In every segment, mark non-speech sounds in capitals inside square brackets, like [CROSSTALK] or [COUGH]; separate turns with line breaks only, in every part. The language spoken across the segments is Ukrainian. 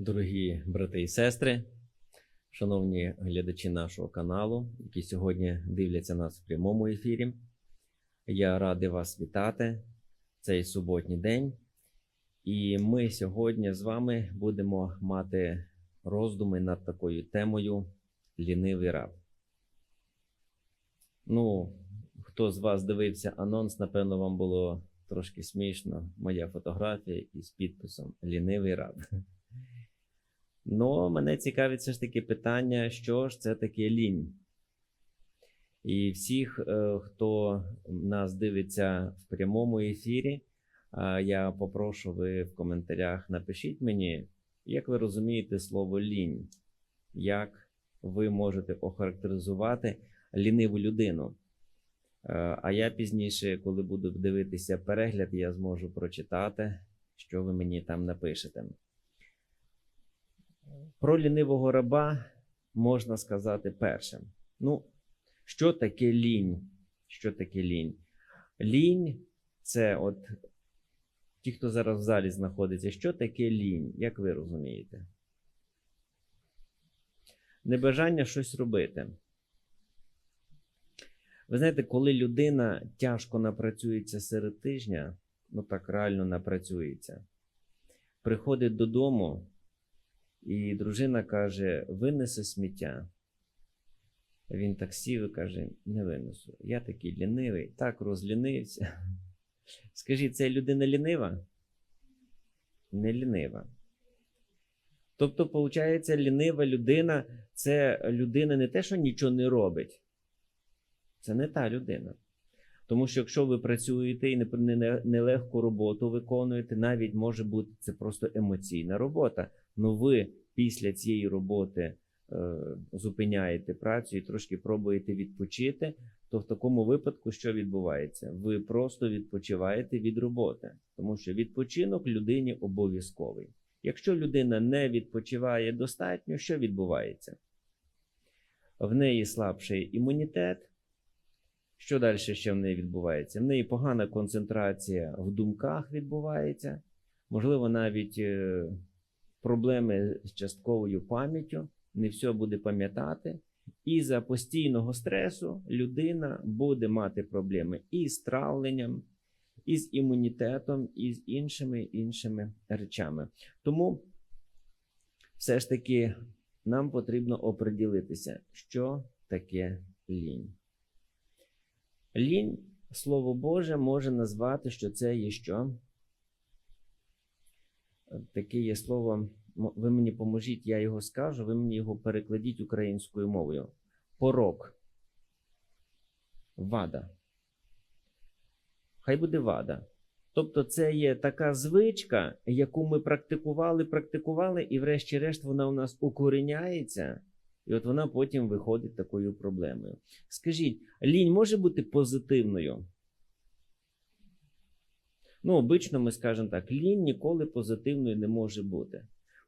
Дорогі брати і сестри, шановні глядачі нашого каналу, які сьогодні дивляться нас в прямому ефірі, я радий вас вітати цей суботній день. І ми сьогодні з вами будемо мати роздуми над такою темою Лінивий раб. Ну, хто з вас дивився анонс, напевно, вам було трошки смішно. Моя фотографія із підписом Лінивий раб. Ну, мене цікавить все ж таки питання, що ж це таке лінь. І всіх, е, хто нас дивиться в прямому ефірі, е, я попрошу ви в коментарях напишіть мені, як ви розумієте слово лінь, як ви можете охарактеризувати ліниву людину. Е, А я пізніше, коли буду дивитися перегляд, я зможу прочитати, що ви мені там напишете. Про лінивого раба можна сказати першим. Ну, що таке лінь? Що таке лінь? Лінь це от ті, хто зараз в залі знаходиться, що таке лінь? Як ви розумієте? Небажання щось робити. Ви знаєте, коли людина тяжко напрацюється серед тижня, ну так реально напрацюється, приходить додому. І дружина каже: винеси сміття. Він так сів і каже: не винесу. Я такий лінивий, так розлінився. Скажіть, це людина лінива? Не лінива. Тобто, виходить, лінива людина це людина не те, що нічого не робить. Це не та людина. Тому що якщо ви працюєте і нелегку роботу виконуєте, навіть може бути це просто емоційна робота. Ну ви після цієї роботи е, зупиняєте працю і трошки пробуєте відпочити, то в такому випадку що відбувається? Ви просто відпочиваєте від роботи, тому що відпочинок людині обов'язковий. Якщо людина не відпочиває достатньо, що відбувається? В неї слабший імунітет. Що далі ще в неї відбувається? В неї погана концентрація в думках відбувається, можливо, навіть е, проблеми з частковою пам'яттю, не все буде пам'ятати. І за постійного стресу людина буде мати проблеми і з травленням, і з імунітетом, і з іншими іншими речами. Тому все ж таки нам потрібно оприділитися, що таке лінь. Лінь, Слово Боже, може назвати, що це є що? Таке є слово, ви мені поможіть, я його скажу, ви мені його перекладіть українською мовою. Порок. Вада. Хай буде вада. Тобто, це є така звичка, яку ми практикували, практикували, і, врешті-решт, вона у нас укоріняється. І от вона потім виходить такою проблемою. Скажіть, лінь може бути позитивною? Ну, обично ми скажемо так: лінь ніколи позитивною не може бути.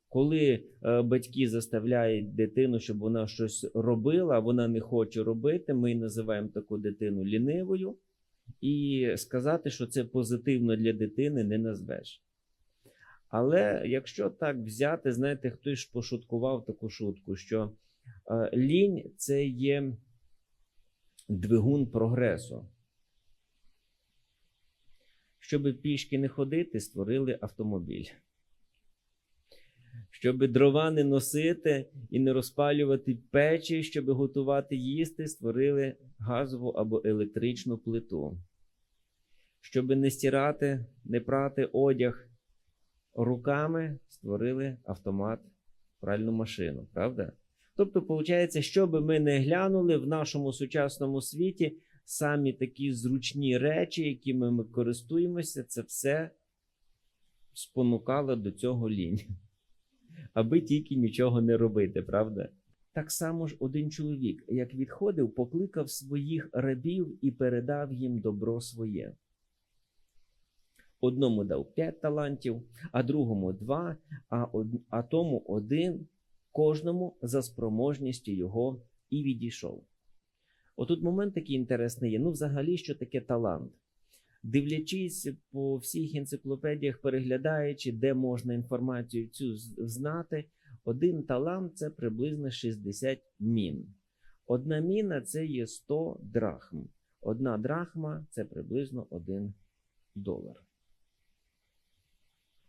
Коли е, батьки заставляють дитину, щоб вона щось робила, вона не хоче робити, ми називаємо таку дитину лінивою. І сказати, що це позитивно для дитини, не назвеш. Але якщо так взяти, знаєте, хтось ж пошуткував таку шутку, що е, лінь це є двигун прогресу. Щоб пішки не ходити, створили автомобіль. Щоб дрова не носити і не розпалювати печі, щоб готувати їсти, створили газову або електричну плиту. Щоб не стирати, не прати одяг руками, створили автомат, пральну машину, правда? Тобто, виходить, що би ми не глянули в нашому сучасному світі, самі такі зручні речі, якими ми користуємося, це все спонукало до цього лінь. [LAUGHS] Аби тільки нічого не робити, правда? Так само ж один чоловік, як відходив, покликав своїх рабів і передав їм добро своє. Одному дав п'ять талантів, а другому два, а, од... а тому один, кожному за спроможністю його і відійшов. Отут момент такий інтересний є. Ну, взагалі, що таке талант? Дивлячись по всіх енциклопедіях, переглядаючи, де можна інформацію цю знати, один талант це приблизно 60 мін. Одна міна це є 100 драхм. Одна драхма це приблизно 1 долар.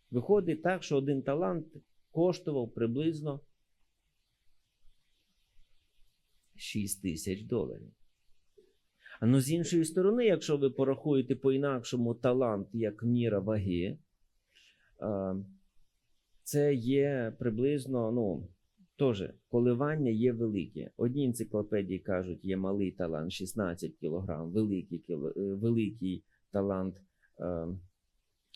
Виходить так, що один талант коштував приблизно 6 тисяч доларів. Ну, з іншої сторони, якщо ви порахуєте по-інакшому талант як міра ваги, це є приблизно, ну, теж коливання є велике. Одні енциклопедії кажуть, є малий талант 16 кг, великий, е, великий талант е,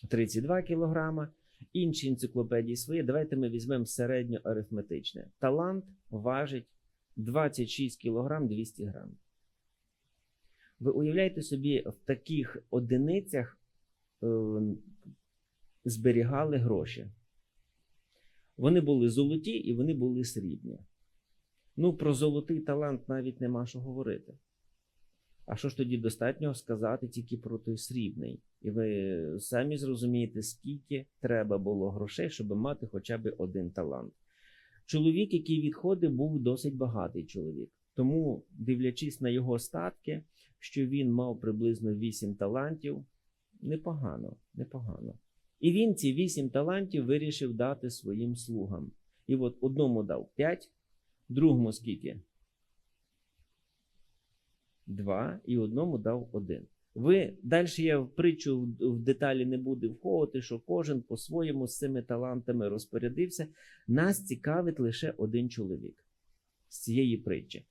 32 кг. Інші енциклопедії свої. Давайте ми візьмемо середньоарифметичне. Талант важить 26 кг 200 грам. Ви уявляєте собі, в таких одиницях е, зберігали гроші. Вони були золоті і вони були срібні. Ну, про золотий талант навіть нема що говорити. А що ж тоді достатньо сказати тільки про той срібний? І ви самі зрозумієте, скільки треба було грошей, щоб мати хоча б один талант. Чоловік, який відходив, був досить багатий чоловік. Тому, дивлячись на його статки, що він мав приблизно 8 талантів, непогано, непогано. І він ці 8 талантів вирішив дати своїм слугам. І от одному дав 5, другому скільки? 2, і одному дав 1. Ви далі я в притчу в- деталі не буду входити, що кожен по-своєму з цими талантами розпорядився. Нас цікавить лише один чоловік з цієї притчі.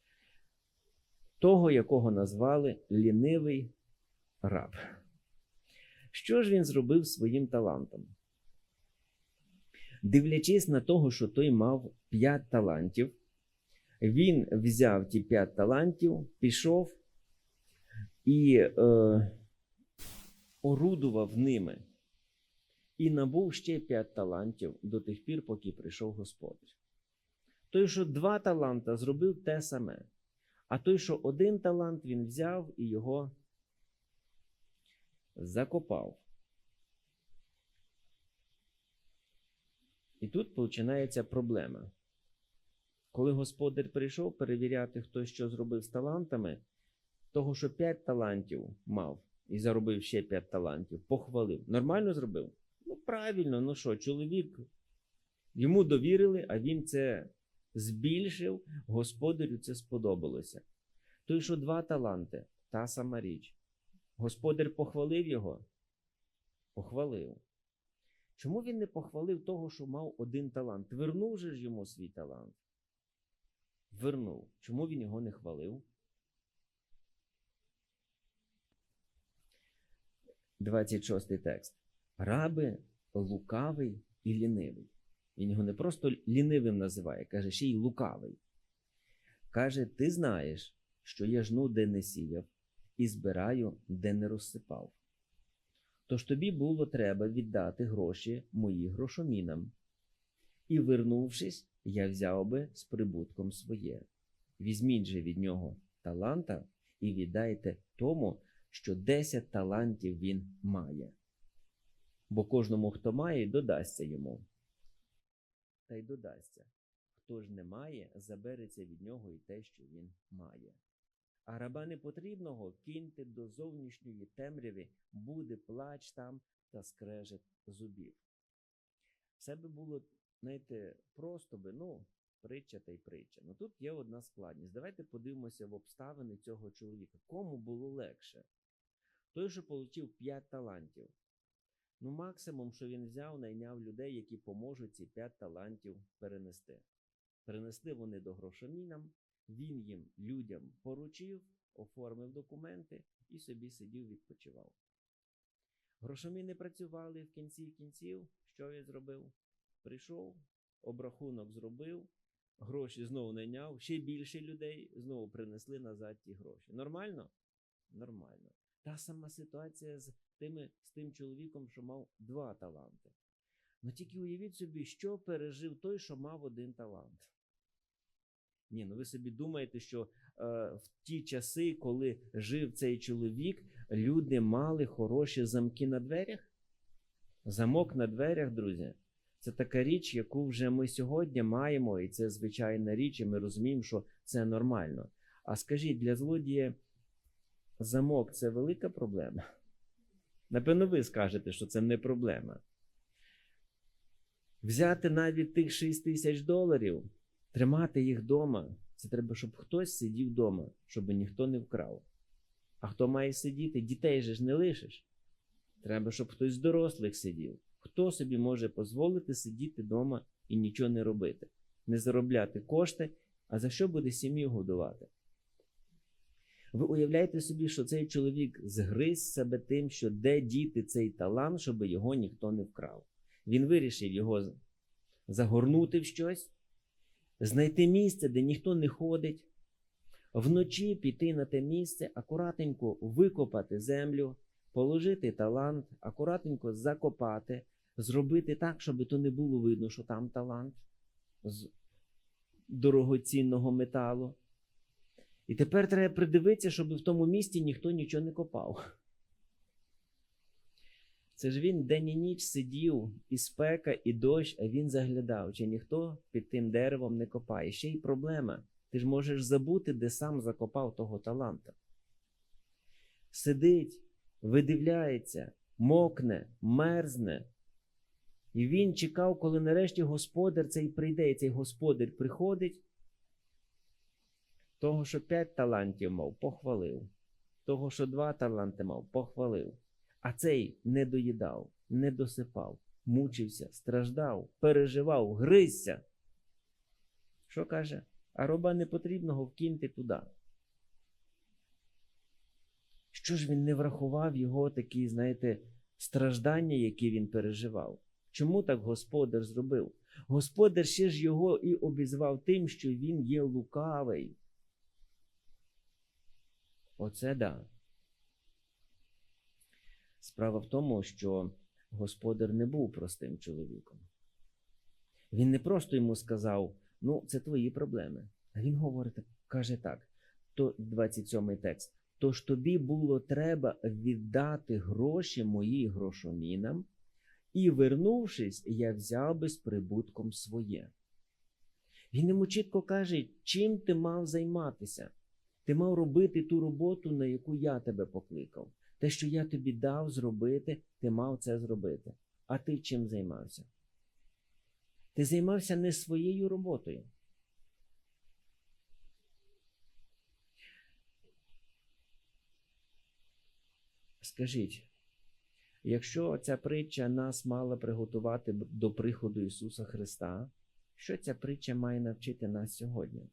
Того, якого назвали лінивий раб. Що ж він зробив своїм талантом? Дивлячись на того, що той мав 5 талантів, він взяв ті 5 талантів, пішов і е, орудував ними. І набув ще 5 талантів до тих пір, поки прийшов Господь. Той, що два таланта, зробив те саме. А той, що один талант, він взяв і його закопав. І тут починається проблема. Коли господар прийшов перевіряти, хто що зробив з талантами, того, що 5 талантів мав і заробив ще 5 талантів, похвалив. Нормально зробив? Ну, правильно, ну що, чоловік йому довірили, а він це збільшив, господарю це сподобалося. Той, що два таланти, та сама річ. Господар похвалив його? Похвалив. Чому він не похвалив того, що мав один талант? Вернув же ж йому свій талант. Вернув. Чому він його не хвалив? 26 текст. Раби лукавий і лінивий. Він його не просто лінивим називає, каже, ще й лукавий. Каже: Ти знаєш, що я жну, де не сіяв, і збираю, де не розсипав. Тож тобі було треба віддати гроші моїм грошомінам. І, вернувшись, я взяв би з прибутком своє. Візьміть же від нього таланта і віддайте тому, що 10 талантів він має. Бо кожному, хто має, додасться йому. Та й додасться. Хто ж не має, забереться від нього і те, що він має. А раба непотрібного киньте до зовнішньої темряви, буде плач там та скрежет зубів. Все би було, знаєте, просто би, ну, притча та й притча. Ну тут є одна складність. Давайте подивимося в обставини цього чоловіка. Кому було легше? Той, що отримав 5 талантів. Ну, максимум, що він взяв, найняв людей, які поможуть ці 5 талантів перенести. Перенесли вони до грошомінам, він їм людям поручив, оформив документи і собі сидів, відпочивав. Грошоміни працювали в кінці кінців. Що він зробив? Прийшов, обрахунок зробив, гроші знову найняв, ще більше людей знову принесли назад ті гроші. Нормально? Нормально. Та сама ситуація з, тими, з тим чоловіком, що мав два таланти. Ну тільки уявіть собі, що пережив той, що мав один талант. Ні, ну ви собі думаєте, що е, в ті часи, коли жив цей чоловік, люди мали хороші замки на дверях? Замок на дверях, друзі, це така річ, яку вже ми сьогодні маємо, і це звичайна річ, і ми розуміємо, що це нормально. А скажіть, для злодія замок це велика проблема? Напевно, ви скажете, що це не проблема. Взяти навіть тих 6 тисяч доларів, тримати їх вдома. Це треба, щоб хтось сидів вдома, щоб ніхто не вкрав. А хто має сидіти? Дітей же ж не лишиш. Треба, щоб хтось з дорослих сидів. Хто собі може дозволити сидіти вдома і нічого не робити, не заробляти кошти, а за що буде сім'ю годувати? Ви уявляєте собі, що цей чоловік згриз себе тим, що де діти цей талант, щоб його ніхто не вкрав. Він вирішив його загорнути в щось, знайти місце, де ніхто не ходить, вночі піти на те місце, акуратненько викопати землю, положити талант, акуратненько закопати, зробити так, щоб то не було видно, що там талант з дорогоцінного металу. І тепер треба придивитися, щоб в тому місці ніхто нічого не копав. Це ж він день і ніч сидів, і спека, і дощ, а він заглядав, чи ніхто під тим деревом не копає. Ще й проблема. Ти ж можеш забути, де сам закопав того таланта. Сидить, видивляється, мокне, мерзне. І він чекав, коли нарешті господар цей прийде, і цей господар приходить. Того, що п'ять талантів мав, похвалив. Того, що два таланти мав, похвалив. А цей не доїдав, не досипав, мучився, страждав, переживав, гризся. Що каже? А роба непотрібного вкиньте туди. Що ж він не врахував його такі, знаєте, страждання, які він переживав? Чому так господар зробив? Господар ще ж його і обізвав тим, що він є лукавий. Оце да. Справа в тому, що господар не був простим чоловіком. Він не просто йому сказав: ну, це твої проблеми. А він говорить, каже так: то 27 текст. Тож тобі було треба віддати гроші моїй грошомінам, і, вернувшись, я взяв би з прибутком своє. Він йому чітко каже, чим ти мав займатися. Ти мав робити ту роботу, на яку я тебе покликав. Те, що я тобі дав зробити, ти мав це зробити. А ти чим займався? Ти займався не своєю роботою. Скажіть, якщо ця притча нас мала приготувати до приходу Ісуса Христа, що ця притча має навчити нас сьогодні?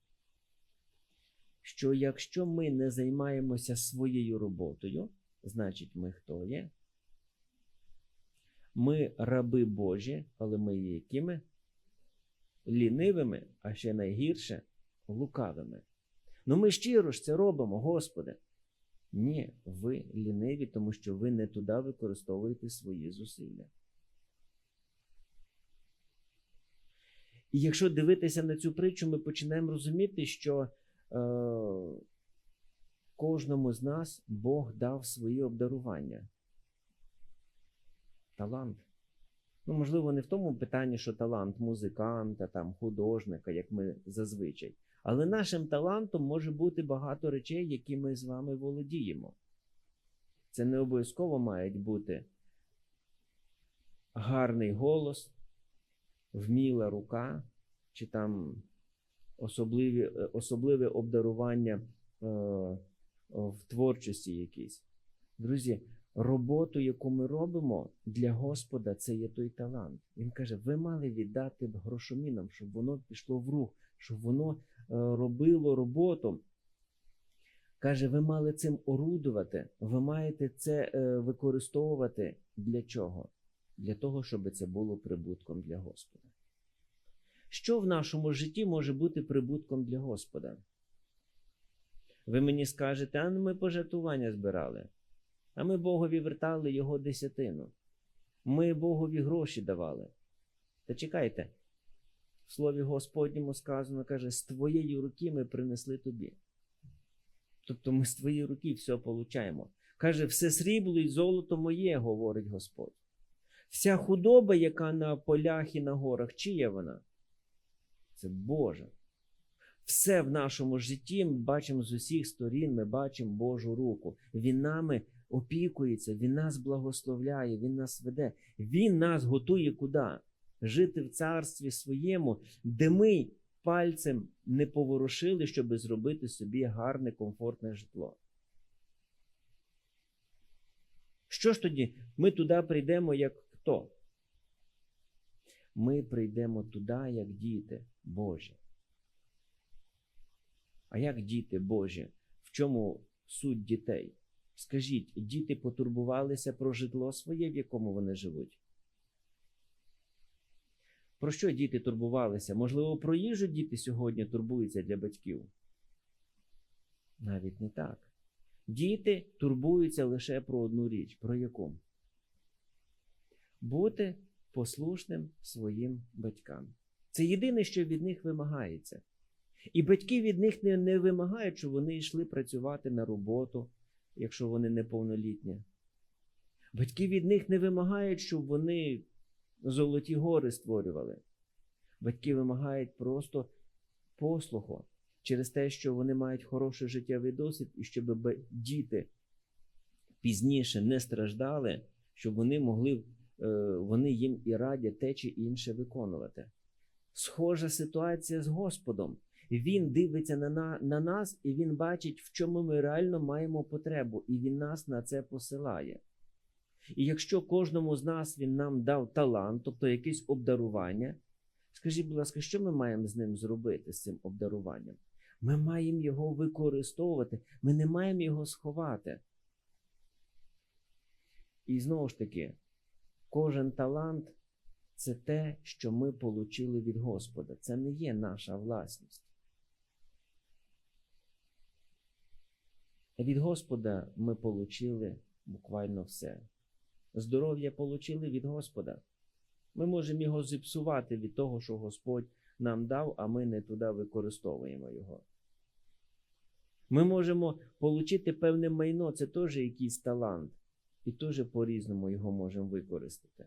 Що якщо ми не займаємося своєю роботою, значить ми хто є? Ми раби Божі, але ми є якими? Лінивими, а ще найгірше лукавими. Ну ми щиро ж це робимо, Господи. Ні, ви ліниві, тому що ви не туди використовуєте свої зусилля. І якщо дивитися на цю притчу, ми починаємо розуміти, що кожному з нас Бог дав свої обдарування. Талант. Ну, можливо, не в тому питанні, що талант музиканта, там, художника, як ми зазвичай. Але нашим талантом може бути багато речей, які ми з вами володіємо. Це не обов'язково мають бути гарний голос, вміла рука, чи там особливі, особливе обдарування е, в творчості якійсь. Друзі, роботу, яку ми робимо для Господа, це є той талант. Він каже: ви мали віддати грошомінам, щоб воно пішло в рух, щоб воно е, робило роботу. Каже, ви мали цим орудувати, ви маєте це е, використовувати для чого? Для того, щоб це було прибутком для Господа. Що в нашому житті може бути прибутком для Господа? Ви мені скажете, а ми пожертвування збирали, а ми Богові вертали Його десятину. Ми Богові гроші давали. Та чекайте, в слові Господньому сказано, каже, з твоєї руки ми принесли тобі. Тобто ми з твоєї руки все получаємо. Каже, все срібло і золото моє, говорить Господь. Вся худоба, яка на полях і на горах, чия вона? Це Божа. Все в нашому житті ми бачимо з усіх сторін, ми бачимо Божу руку. Він нами опікується, Він нас благословляє, Він нас веде. Він нас готує куди? Жити в царстві своєму, де ми пальцем не поворушили, щоб зробити собі гарне, комфортне житло. Що ж тоді? Ми туди прийдемо як хто? Ми прийдемо туди, як діти Божі. А як діти Божі? В чому суть дітей? Скажіть, діти потурбувалися про житло своє, в якому вони живуть? Про що діти турбувалися? Можливо, про їжу діти сьогодні турбуються для батьків? Навіть не так. Діти турбуються лише про одну річ. Про яку? Бути послушним своїм батькам. Це єдине, що від них вимагається. І батьки від них не, не вимагають, щоб вони йшли працювати на роботу, якщо вони неповнолітні. Батьки від них не вимагають, щоб вони золоті гори створювали. Батьки вимагають просто послуху через те, що вони мають хороший життєвий досвід, і щоб діти пізніше не страждали, щоб вони могли, е, вони їм і радять те чи інше виконувати. Схожа ситуація з Господом. Він дивиться на, на, на нас, і він бачить, в чому ми реально маємо потребу, і він нас на це посилає. І якщо кожному з нас він нам дав талант, тобто якесь обдарування, скажіть, будь ласка, що ми маємо з ним зробити, з цим обдаруванням? Ми маємо його використовувати, ми не маємо його сховати. І знову ж таки, кожен талант це те, що ми отримали від Господа. Це не є наша власність. Від Господа ми отримали буквально все. Здоров'я отримали від Господа. Ми можемо його зіпсувати від того, що Господь нам дав, а ми не туди використовуємо його. Ми можемо отримати певне майно, це теж якийсь талант, і теж по-різному його можемо використати.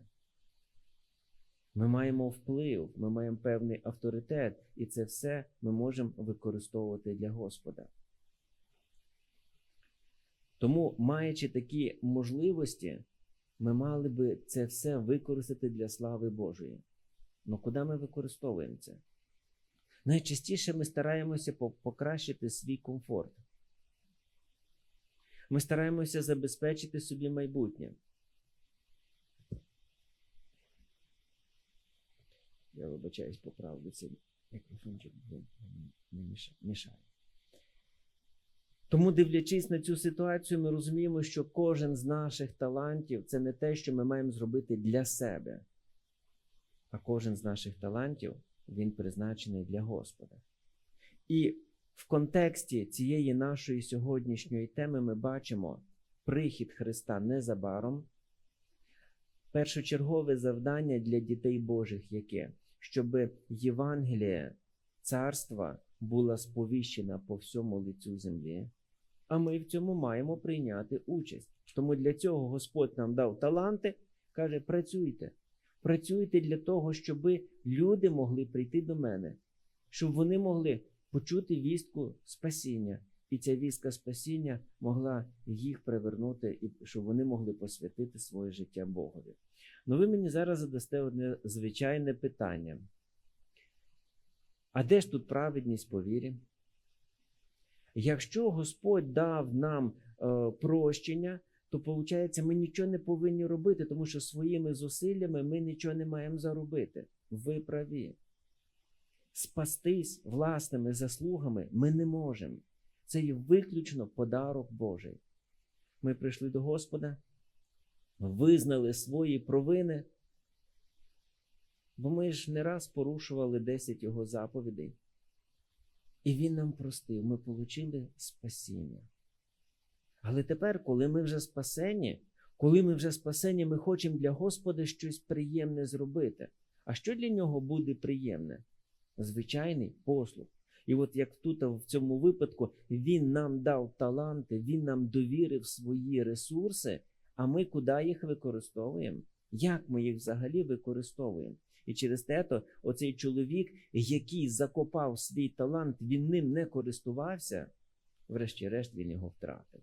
Ми маємо вплив, ми маємо певний авторитет, і це все ми можемо використовувати для Господа. Тому, маючи такі можливості, ми мали би це все використати для слави Божої. Ну куди ми використовуємо це? Найчастіше ми стараємося покращити свій комфорт. Ми стараємося забезпечити собі майбутнє. Я вибачаюсь, поправду цей мікрофончик не мішає. Тому, дивлячись на цю ситуацію, ми розуміємо, що кожен з наших талантів це не те, що ми маємо зробити для себе, а кожен з наших талантів він призначений для Господа. І в контексті цієї нашої сьогоднішньої теми ми бачимо прихід Христа незабаром. Першочергове завдання для дітей Божих яке? Щоб Євангеліє царства була сповіщена по всьому лицю землі. А ми в цьому маємо прийняти участь. Тому для цього Господь нам дав таланти, каже: працюйте. Працюйте для того, щоб люди могли прийти до мене, щоб вони могли почути вістку спасіння, і ця вістка спасіння могла їх привернути, і щоб вони могли посвятити своє життя Богові. Ну ви мені зараз задасте одне звичайне питання. А де ж тут праведність по вірі? Якщо Господь дав нам е, прощення, то виходить, ми нічого не повинні робити, тому що своїми зусиллями ми нічого не маємо заробити. Ви праві. Спастись власними заслугами ми не можемо. Це є виключно подарок Божий. Ми прийшли до Господа, визнали свої провини, бо ми ж не раз порушували 10 його заповідей. І Він нам простив, ми отримали спасіння. Але тепер, коли ми вже спасені, коли ми вже спасені, ми хочемо для Господа щось приємне зробити. А що для нього буде приємне? Звичайний послуг. І от як тут в цьому випадку він нам дав таланти, він нам довірив свої ресурси, а ми куди їх використовуємо? Як ми їх взагалі використовуємо? І через те, то оцей чоловік, який закопав свій талант, він ним не користувався, врешті-решт він його втратив.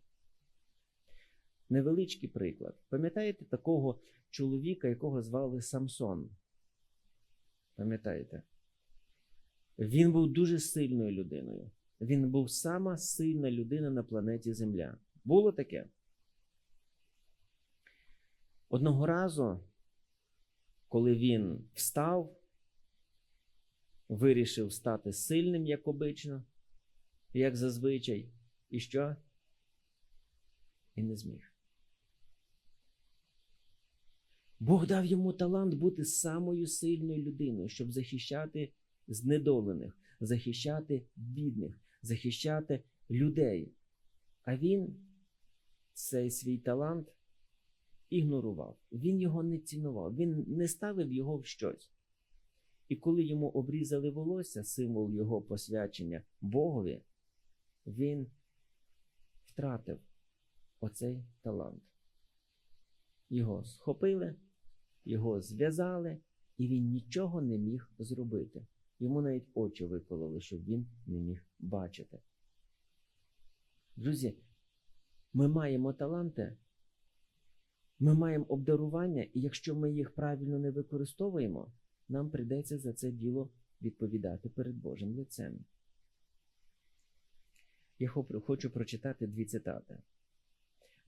Невеличкий приклад. Пам'ятаєте такого чоловіка, якого звали Самсон? Пам'ятаєте? Він був дуже сильною людиною. Він був сама сильна людина на планеті Земля. Було таке? Одного разу, коли він встав, вирішив стати сильним, як обично, як зазвичай, і що? І не зміг. Бог дав йому талант бути самою сильною людиною, щоб захищати знедолених, захищати бідних, захищати людей. А він цей свій талант ігнорував. Він його не цінував, він не ставив його в щось. І коли йому обрізали волосся, символ його посвячення Богові, він втратив оцей талант. Його схопили, його зв'язали, і він нічого не міг зробити. Йому навіть очі викололи, щоб він не міг бачити. Друзі, ми маємо таланти, ми маємо обдарування, і якщо ми їх правильно не використовуємо, нам прийдеться за це діло відповідати перед Божим лицем. Я хочу прочитати дві цитати.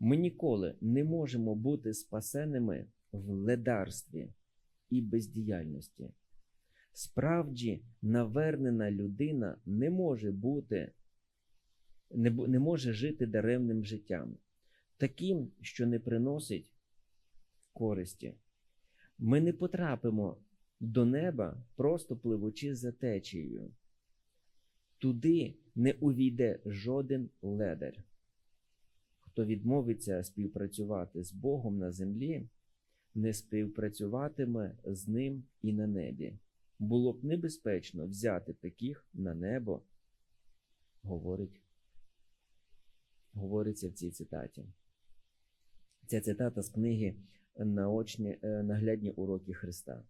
Ми ніколи не можемо бути спасеними в ледарстві і бездіяльності. Справді, навернена людина не може бути, не, не може жити даремним життям, таким, що не приносить користі. Ми не потрапимо до неба, просто пливучи за течією. Туди не увійде жоден ледар. Хто відмовиться співпрацювати з Богом на землі, не співпрацюватиме з ним і на небі. Було б небезпечно взяти таких на небо, говорить, говориться в цій цитаті. Ця цитата з книги Наочні, наглядні уроки Христа.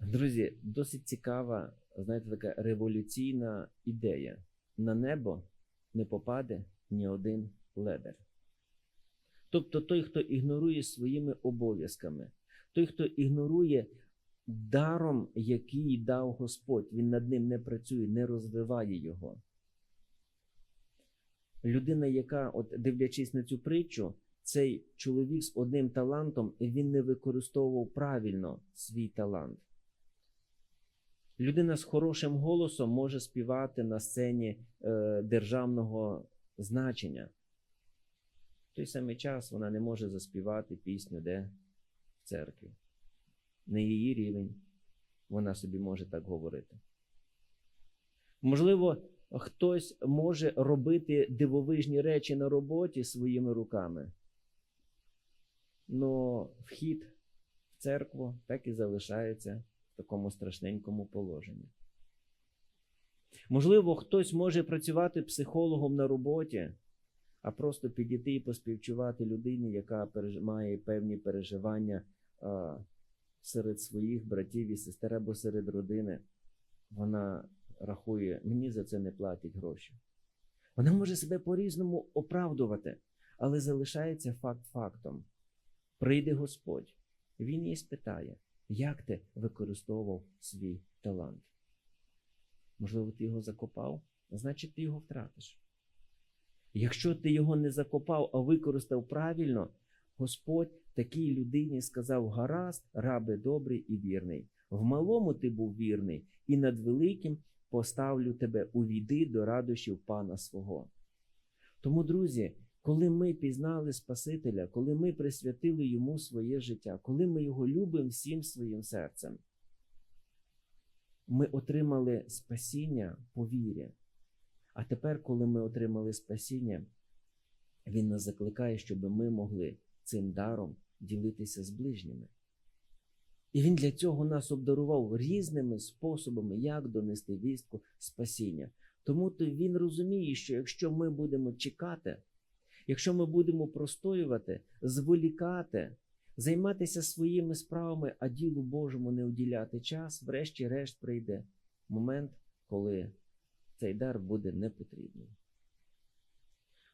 Друзі, досить цікава, знаєте, така революційна ідея. На небо не попаде ні один ледар. Тобто той, хто ігнорує своїми обов'язками, той, хто ігнорує даром, який дав Господь, він над ним не працює, не розвиває його. Людина, яка, от дивлячись на цю притчу, цей чоловік з одним талантом, він не використовував правильно свій талант. Людина з хорошим голосом може співати на сцені е, державного значення. В той самий час вона не може заспівати пісню де в церкві. Не її рівень, вона собі може так говорити. Можливо, хтось може робити дивовижні речі на роботі своїми руками, але вхід в церкву так і залишається в такому страшненькому положенні. Можливо, хтось може працювати психологом на роботі, а просто підійти і поспівчувати людині, яка має певні переживання серед своїх братів і сестер або серед родини. Вона рахує, мені за це не платять гроші. Вона може себе по-різному оправдувати, але залишається факт фактом. Прийде Господь, Він її спитає, як ти використовував свій талант. Можливо, ти його закопав, значить, ти його втратиш. Якщо ти його не закопав, а використав правильно, Господь такій людині сказав: гаразд, рабе добрий і вірний. В малому ти був вірний, і над великим поставлю тебе увійди до радощів пана свого. Тому, друзі, коли ми пізнали Спасителя, коли ми присвятили йому своє життя, коли ми його любимо всім своїм серцем, ми отримали спасіння по вірі. А тепер, коли ми отримали спасіння, Він нас закликає, щоб ми могли цим даром ділитися з ближніми. І Він для цього нас обдарував різними способами, як донести вістку спасіння. Тому то він розуміє, що якщо ми будемо чекати, якщо ми будемо простоювати, зволікати, займатися своїми справами, а ділу Божому не уділяти час, врешті-решт прийде момент, коли цей дар буде непотрібний.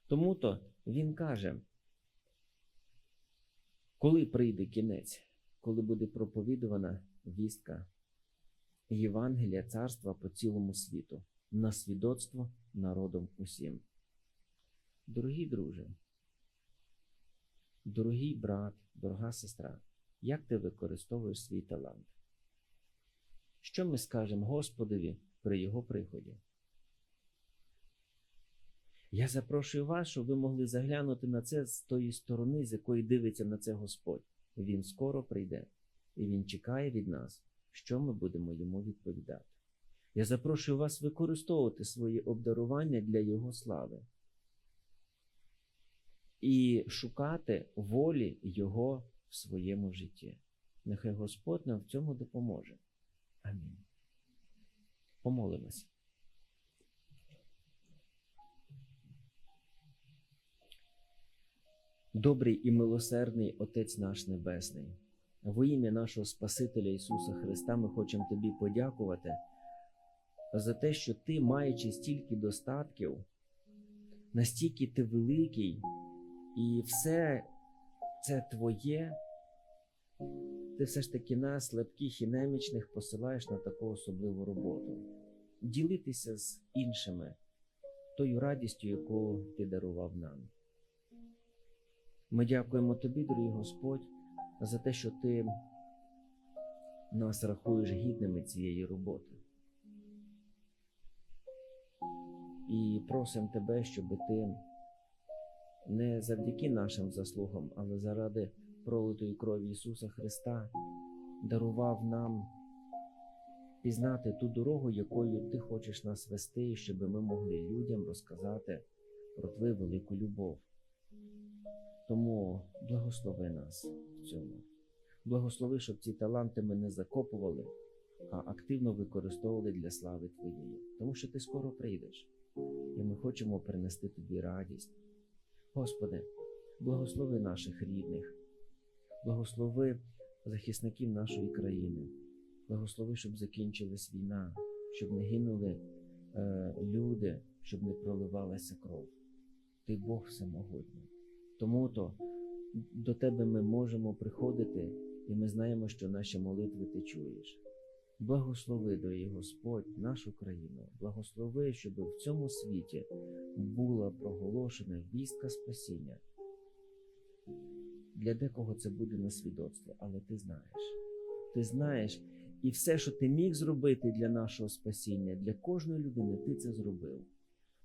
Тому то він каже, коли прийде кінець, коли буде проповідувана вістка Євангелія Царства по цілому світу, на свідоцтво народом усім. Дорогі друже, дорогий брат, дорога сестра, як ти використовуєш свій талант? Що ми скажемо Господові при Його приході? Я запрошую вас, щоб ви могли заглянути на це з тої сторони, з якої дивиться на це Господь. Він скоро прийде, і Він чекає від нас, що ми будемо йому відповідати. Я запрошую вас використовувати свої обдарування для Його слави і шукати волі Його в своєму житті. Нехай Господь нам в цьому допоможе. Амінь. Помолимося. Добрий і милосердний Отець наш Небесний, во ім'я нашого Спасителя Ісуса Христа ми хочемо Тобі подякувати за те, що Ти, маючи стільки достатків, настільки ти великий, і все це Твоє, ти все ж таки нас, слабких і немічних, посилаєш на таку особливу роботу. Ділитися з іншими тою радістю, яку ти дарував нам. Ми дякуємо тобі, дорогий Господь, за те, що ти нас рахуєш гідними цієї роботи. І просимо тебе, щоб ти не завдяки нашим заслугам, але заради пролитої крові Ісуса Христа дарував нам пізнати ту дорогу, якою ти хочеш нас вести, щоб ми могли людям розказати про твою велику любов. Тому благослови нас в цьому. Благослови, щоб ці таланти ми не закопували, а активно використовували для слави Твоєї, тому що Ти скоро прийдеш, і ми хочемо принести Тобі радість. Господи, благослови наших рідних, благослови захисників нашої країни, благослови, щоб закінчилась війна, щоб не гинули е, люди, щоб не проливалася кров. Ти Бог всемогутній. Тому то до тебе ми можемо приходити, і ми знаємо, що наші молитви ти чуєш. Благослови, дорогий Господь, нашу країну, благослови, щоб в цьому світі була проголошена вістка спасіння. Для декого це буде на свідоцтво, але ти знаєш. Ти знаєш, і все, що ти міг зробити для нашого спасіння, для кожної людини, ти це зробив.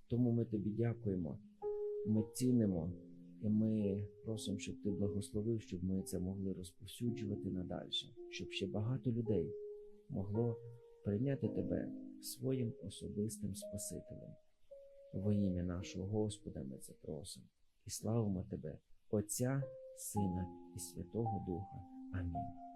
Тому ми тобі дякуємо, ми цінимо. І ми просимо, щоб ти благословив, щоб ми це могли розповсюджувати надалі, щоб ще багато людей могло прийняти тебе своїм особистим Спасителем. Во ім'я нашого Господа ми це просимо і славимо Тебе, Отця, Сина і Святого Духа. Амінь.